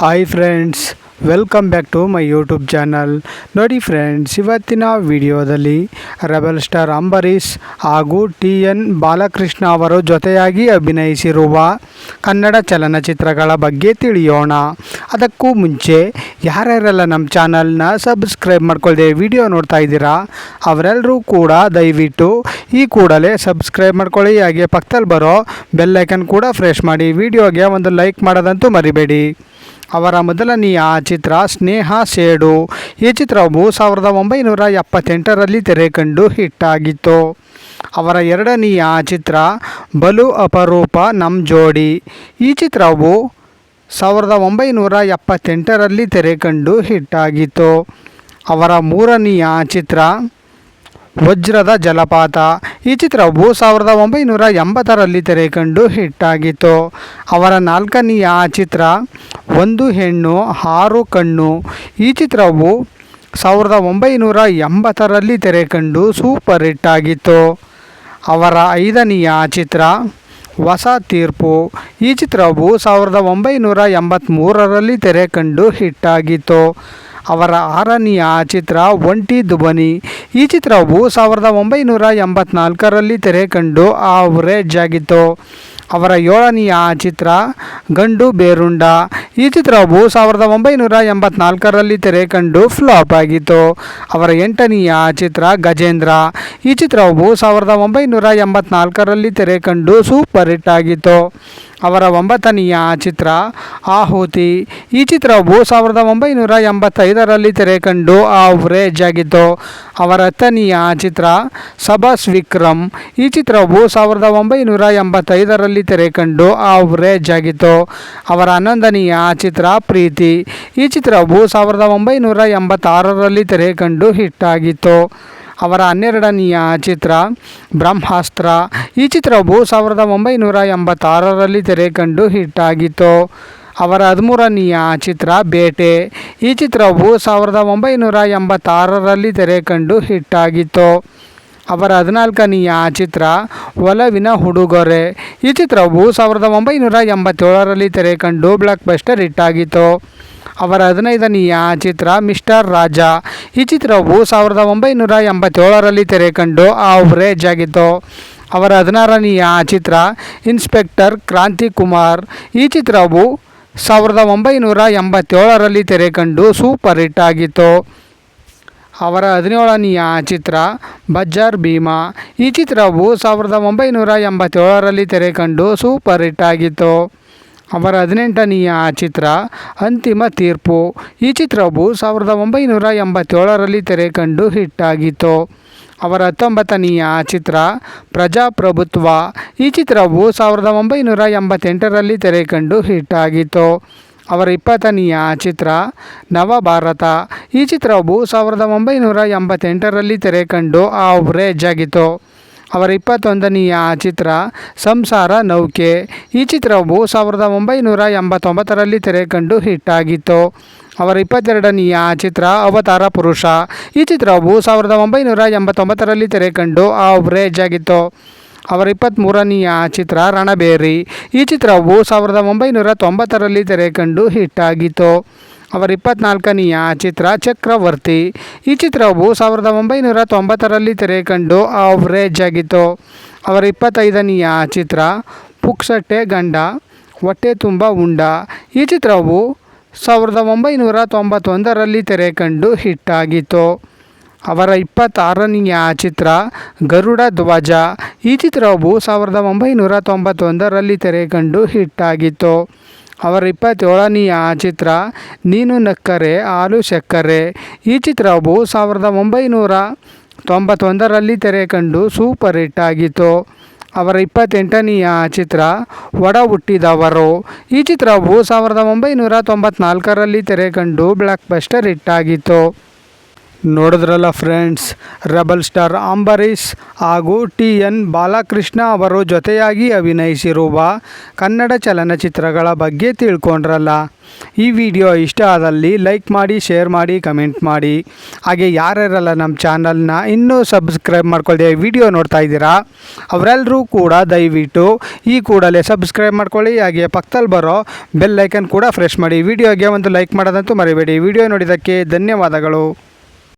Hi friends welcome back to my YouTube channel ನೋಡಿ friends ಇವತ್ತಿನ ವಿಡಿಯೋದಲ್ಲಿ ರೆಬಲ್ ಸ್ಟಾರ್ ಅಂಬರೀಷ್ ಹಾಗೂ ಟಿ ಎನ್ ಬಾಲಕೃಷ್ಣ ಅವರು ಜೊತೆಯಾಗಿ ಅಭಿನಯಿಸಿರುವ ಕನ್ನಡ ಚಲನಚಿತ್ರಗಳ ಬಗ್ಗೆ ತಿಳಿಯೋಣ. ಅದಕ್ಕೂ ಮುಂಚೆ ಯಾರ್ಯಾರೆಲ್ಲ ನಮ್ಮ ಚಾನಲ್ನ ಸಬ್ಸ್ಕ್ರೈಬ್ ಮಾಡ್ಕೊಳ್ದೆ ವಿಡಿಯೋ ನೋಡ್ತಾ ಇದ್ದೀರಾ ಅವರೆಲ್ಲರೂ ಕೂಡ ದಯವಿಟ್ಟು ಈ ಕೂಡಲೇ ಸಬ್ಸ್ಕ್ರೈಬ್ ಮಾಡ್ಕೊಳ್ಳಿ. ಹಾಗೆ ಪಕ್ಕದಲ್ಲಿ ಬರೋ ಬೆಲ್ಲೈಕನ್ ಕೂಡ ಫ್ರೆಶ್ ಮಾಡಿ. ವಿಡಿಯೋಗೆ ಒಂದು ಲೈಕ್ ಮಾಡೋದಂತೂ ಮರಿಬೇಡಿ. ಅವರ ಮೊದಲನೆಯ ಚಿತ್ರ ಸ್ನೇಹ ಸೇಡು. ಈ ಚಿತ್ರವು ಸಾವಿರದ ಒಂಬೈನೂರ ಎಪ್ಪತ್ತೆಂಟರಲ್ಲಿ ತೆರೆ ಕಂಡು ಹಿಟ್ಟಾಗಿತ್ತು ಅವರ ಎರಡನೆಯ ಚಿತ್ರ ಬಲು ಅಪರೂಪ ನಮ್ ಜೋಡಿ. ಈ ಚಿತ್ರವು ಸಾವಿರದ ಒಂಬೈನೂರ ಎಪ್ಪತ್ತೆಂಟರಲ್ಲಿ ತೆರೆ ಕಂಡು ಹಿಟ್ಟಾಗಿತ್ತು ಅವರ ಮೂರನೆಯ ಚಿತ್ರ ವಜ್ರದ ಜಲಪಾತ. ಈ ಚಿತ್ರವು ಸಾವಿರದ ಒಂಬೈನೂರ ಎಂಬತ್ತರಲ್ಲಿ ತೆರೆ ಕಂಡು ಹಿಟ್ಟಾಗಿತ್ತು. ಅವರ ನಾಲ್ಕನೆಯ ಚಿತ್ರ ಒಂದು ಹೆಣ್ಣು, ಆರು ಕಣ್ಣು. ಈ ಚಿತ್ರವು ಸಾವಿರದ ಒಂಬೈನೂರ ಎಂಬತ್ತರಲ್ಲಿ ತೆರೆ ಕಂಡು ಸೂಪರ್ ಹಿಟ್ ಆಗಿತ್ತು ಅವರ ಐದನೆಯ ಚಿತ್ರ ಹೊಸ ತೀರ್ಪು. ಈ ಚಿತ್ರವು ಸಾವಿರದ ಒಂಬೈನೂರ ಎಂಬತ್ತ್ಮೂರರಲ್ಲಿ ತೆರೆ ಕಂಡು ಹಿಟ್ಟಾಗಿತ್ತು. ಅವರ ಆರನೆಯ ಚಿತ್ರ ಒಂಟಿ ದುಬನಿ. ಈ ಚಿತ್ರವು ಸಾವಿರದ ಒಂಬೈನೂರ ಎಂಬತ್ನಾಲ್ಕರಲ್ಲಿ ತೆರೆ ಕಂಡು ಆವರೇಜ್ ಆಗಿತ್ತು ಅವರ ಏಳನೆಯ ಚಿತ್ರ ಗಂಡು ಬೇರುಂಡ. ಈ ಚಿತ್ರವು ಸಾವಿರದ ಒಂಬೈನೂರ ಎಂಬತ್ನಾಲ್ಕರಲ್ಲಿ ತೆರೆ ಕಂಡು ಫ್ಲಾಪ್ ಆಗಿತ್ತು. ಅವರ ಎಂಟನೆಯ ಚಿತ್ರ ಗಜೇಂದ್ರ. ಈ ಚಿತ್ರವು ಸಾವಿರದ ಒಂಬೈನೂರ ಎಂಬತ್ನಾಲ್ಕರಲ್ಲಿ ತೆರೆ ಕಂಡು ಸೂಪರ್ ಹಿಟ್ ಆಗಿತ್ತು. ಅವರ ಒಂಬತ್ತನೆಯ ಚಿತ್ರ ಆಹುತಿ. ಈ ಚಿತ್ರವು ಸಾವಿರದ ಒಂಬೈನೂರ ಎಂಬತ್ತೈದರಲ್ಲಿ ತೆರೆ ಕಂಡು ಆವ್ರೇಜ್ ಆಗಿತ್ತು ಅವರ ಹತ್ತನೆಯ ಚಿತ್ರ ಸಬಸ್ ವಿಕ್ರಮ್ ಈ ಚಿತ್ರವು ಸಾವಿರದ ಒಂಬೈನೂರ ಎಂಬತ್ತೈದರಲ್ಲಿ ತೆರೆ ಕಂಡು ಆವ್ರೇಜ್ ಆಗಿತ್ತು ಅವರ ಹನ್ನೊಂದನೆಯ ಚಿತ್ರ ಪ್ರೀತಿ. ಈ ಚಿತ್ರವು ಸಾವಿರದ ಒಂಬೈನೂರ ಎಂಬತ್ತಾರರಲ್ಲಿ ತೆರೆ ಕಂಡು ಹಿಟ್ಟಾಗಿತ್ತು ಅವರ ಹನ್ನೆರಡನೆಯ ಚಿತ್ರ ಬ್ರಹ್ಮಾಸ್ತ್ರ. ಈ ಚಿತ್ರವು ಸಾವಿರದ ಒಂಬೈನೂರ ಎಂಬತ್ತಾರರಲ್ಲಿ ತೆರೆ ಕಂಡು ಹಿಟ್ಟಾಗಿತ್ತು ಅವರ ಹದಿಮೂರನೆಯ ಚಿತ್ರ ಬೇಟೆ. ಈ ಚಿತ್ರವು ಸಾವಿರದ ಒಂಬೈನೂರ ಎಂಬತ್ತಾರರಲ್ಲಿ ತೆರೆ ಕಂಡು ಹಿಟ್ಟಾಗಿತ್ತು ಅವರ ಹದಿನಾಲ್ಕನೆಯ ಚಿತ್ರ ಒಲವಿನ ಹುಡುಗೊರೆ ಈ ಚಿತ್ರವು ಸಾವಿರದ ಒಂಬೈನೂರ ಎಂಬತ್ತೇಳರಲ್ಲಿ ತೆರೆ ಕಂಡು ಬ್ಲಾಕ್ ಬಸ್ಟರ್ ಹಿಟ್ಟಾಗಿತ್ತು ಅವರ ಹದಿನೈದನೆಯ ಚಿತ್ರ ಮಿಸ್ಟರ್ ರಾಜ. ಈ ಚಿತ್ರವು ಸಾವಿರದ ಒಂಬೈನೂರ ಎಂಬತ್ತೇಳರಲ್ಲಿ ತೆರೆ ಕಂಡು ಆವ್ರೇಜ್ ಆಗಿತ್ತು. ಅವರ ಹದಿನಾರನೆಯ ಚಿತ್ರ ಇನ್ಸ್ಪೆಕ್ಟರ್ ಕ್ರಾಂತಿ ಕುಮಾರ್ ಈ ಚಿತ್ರವು ಸಾವಿರದ ಒಂಬೈನೂರ ಎಂಬತ್ತೇಳರಲ್ಲಿ ತೆರೆ ಕಂಡು ಸೂಪರ್ ಹಿಟ್ ಆಗಿತ್ತು. ಅವರ ಹದಿನೇಳನೆಯ ಚಿತ್ರ ಬಜ್ಜರ್ ಭೀಮಾ. ಈ ಚಿತ್ರವು ಸಾವಿರದ ಒಂಬೈನೂರ ಎಂಬತ್ತೇಳರಲ್ಲಿ ತೆರೆ ಕಂಡು ಸೂಪರ್ ಹಿಟ್ ಆಗಿತ್ತು. ಅವರ ಹದಿನೆಂಟನೆಯ ಚಿತ್ರ ಅಂತಿಮ ತೀರ್ಪು. ಈ ಚಿತ್ರವು ಸಾವಿರದ ಒಂಬೈನೂರ ಎಂಬತ್ತೇಳರಲ್ಲಿ ತೆರೆ ಕಂಡು ಹಿಟ್ಟಾಗಿತ್ತು ಅವರ ಹತ್ತೊಂಬತ್ತನೆಯ ಚಿತ್ರ ಪ್ರಜಾಪ್ರಭುತ್ವ. ಈ ಚಿತ್ರವು ಸಾವಿರದ ಒಂಬೈನೂರ ಎಂಬತ್ತೆಂಟರಲ್ಲಿ ತೆರೆ ಕಂಡು ಹಿಟ್ಟಾಗಿತ್ತು ಅವರ ಇಪ್ಪತ್ತನೆಯ ಚಿತ್ರ ನವಭಾರತ. ಈ ಚಿತ್ರವು ಸಾವಿರದ ಒಂಬೈನೂರ ಎಂಬತ್ತೆಂಟರಲ್ಲಿ ತೆರೆ ಕಂಡು ಆವ್ರೇಜ್ ಆಗಿತ್ತು ಅವರ ಇಪ್ಪತ್ತೊಂದನೆಯ ಚಿತ್ರ ಸಂಸಾರ ನೌಕೆ. ಈ ಚಿತ್ರವು ಸಾವಿರದ ಒಂಬೈನೂರ ಎಂಬತ್ತೊಂಬತ್ತರಲ್ಲಿ ತೆರೆ ಕಂಡು ಹಿಟ್ಟಾಗಿತ್ತು. ಅವರ ಇಪ್ಪತ್ತೆರಡನೆಯ ಚಿತ್ರ ಅವತಾರ ಪುರುಷ. ಈ ಚಿತ್ರವು ಸಾವಿರದ ಒಂಬೈನೂರ ಎಂಬತ್ತೊಂಬತ್ತರಲ್ಲಿ ತೆರೆ ಕಂಡು ಆವ್ರೇಜ್ ಆಗಿತ್ತು ಅವರ ಇಪ್ಪತ್ತ್ಮೂರನೆಯ ಚಿತ್ರ ರಣಬೇರಿ. ಈ ಚಿತ್ರವು ಸಾವಿರದ ಒಂಬೈನೂರ ತೊಂಬತ್ತರಲ್ಲಿ ತೆರೆ ಕಂಡು ಹಿಟ್ಟಾಗಿತ್ತು ಅವರ ಇಪ್ಪತ್ನಾಲ್ಕನೆಯ ಚಿತ್ರ ಚಕ್ರವರ್ತಿ. ಈ ಚಿತ್ರವು ಸಾವಿರದ ಒಂಬೈನೂರ ತೊಂಬತ್ತರಲ್ಲಿ ತೆರೆ ಕಂಡು ಆವ್ರೇಜ್ ಆಗಿತ್ತು. ಅವರ ಇಪ್ಪತ್ತೈದನೆಯ ಚಿತ್ರ ಪುಕ್ಸಟ್ಟೆ ಗಂಡ, ಹೊಟ್ಟೆ ತುಂಬ ಉಂಡ. ಈ ಚಿತ್ರವು ಸಾವಿರದ ಒಂಬೈನೂರ ತೊಂಬತ್ತೊಂದರಲ್ಲಿ ತೆರೆ ಕಂಡು ಹಿಟ್ಟಾಗಿತ್ತು ಅವರ ಇಪ್ಪತ್ತಾರನೆಯ ಚಿತ್ರ ಗರುಡ ಧ್ವಜ. ಈ ಚಿತ್ರವು ಸಾವಿರದ ಒಂಬೈನೂರ ತೊಂಬತ್ತೊಂದರಲ್ಲಿ ತೆರೆ ಕಂಡು ಹಿಟ್ಟಾಗಿತ್ತು ಅವರ ಇಪ್ಪತ್ತೇಳನೆಯ ಚಿತ್ರ ನೀನು ನಕ್ಕರೆ, ಹಾಲು ಸಕ್ಕರೆ ಈ ಚಿತ್ರವು ಸಾವಿರದ ಒಂಬೈನೂರ ತೊಂಬತ್ತೊಂದರಲ್ಲಿ ತೆರೆ ಕಂಡು ಸೂಪರ್ ಹಿಟ್ ಆಗಿತ್ತು. ಅವರ ಇಪ್ಪತ್ತೆಂಟನೆಯ ಚಿತ್ರ ಒಡ ಹುಟ್ಟಿದವರು. ಈ ಚಿತ್ರವು ಸಾವಿರದ ಒಂಬೈನೂರ ತೊಂಬತ್ನಾಲ್ಕರಲ್ಲಿ ತೆರೆ ಕಂಡು ಬ್ಲಾಕ್ ಬಸ್ಟರ್ ಹಿಟ್ ಆಗಿತ್ತು. ನೋಡಿದ್ರಲ್ಲ ಫ್ರೆಂಡ್ಸ್ ರೆಬಲ್ ಸ್ಟಾರ್ ಅಂಬರೀಷ್ ಹಾಗೂ ಟಿ ಎನ್ ಬಾಲಕೃಷ್ಣ ಅವರು ಜೊತೆಯಾಗಿ ಅಭಿನಯಿಸಿರುವ ಕನ್ನಡ ಚಲನಚಿತ್ರಗಳ ಬಗ್ಗೆ ತಿಳ್ಕೊಂಡ್ರಲ್ಲ. ಈ ವಿಡಿಯೋ ಇಷ್ಟ ಆದಲ್ಲಿ ಲೈಕ್ ಮಾಡಿ ಶೇರ್ ಮಾಡಿ ಕಮೆಂಟ್ ಮಾಡಿ. ಹಾಗೆ ಯಾರ್ಯಾರಲ್ಲ ನಮ್ಮ ಚಾನಲ್ನ ಇನ್ನೂ ಸಬ್ಸ್ಕ್ರೈಬ್ ಮಾಡ್ಕೊಳ್ಳಿ ವಿಡಿಯೋ ನೋಡ್ತಾ ಇದ್ದೀರಾ ಅವರೆಲ್ಲರೂ ಕೂಡ ದಯವಿಟ್ಟು ಈ ಕೂಡಲೇ ಸಬ್ಸ್ಕ್ರೈಬ್ ಮಾಡ್ಕೊಳ್ಳಿ. ಹಾಗೆ ಪಕ್ಕದಲ್ಲಿ ಬರೋ ಬೆಲ್ ಐಕನ್ ಕೂಡ ಫ್ರೆಶ್ ಮಾಡಿ. ವಿಡಿಯೋಗೆ ಒಂದು ಲೈಕ್ ಮಾಡೋದಂತೂ ಮರಿಬೇಡಿ. ವಿಡಿಯೋ ನೋಡಿದ್ದಕ್ಕೆ ಧನ್ಯವಾದಗಳು.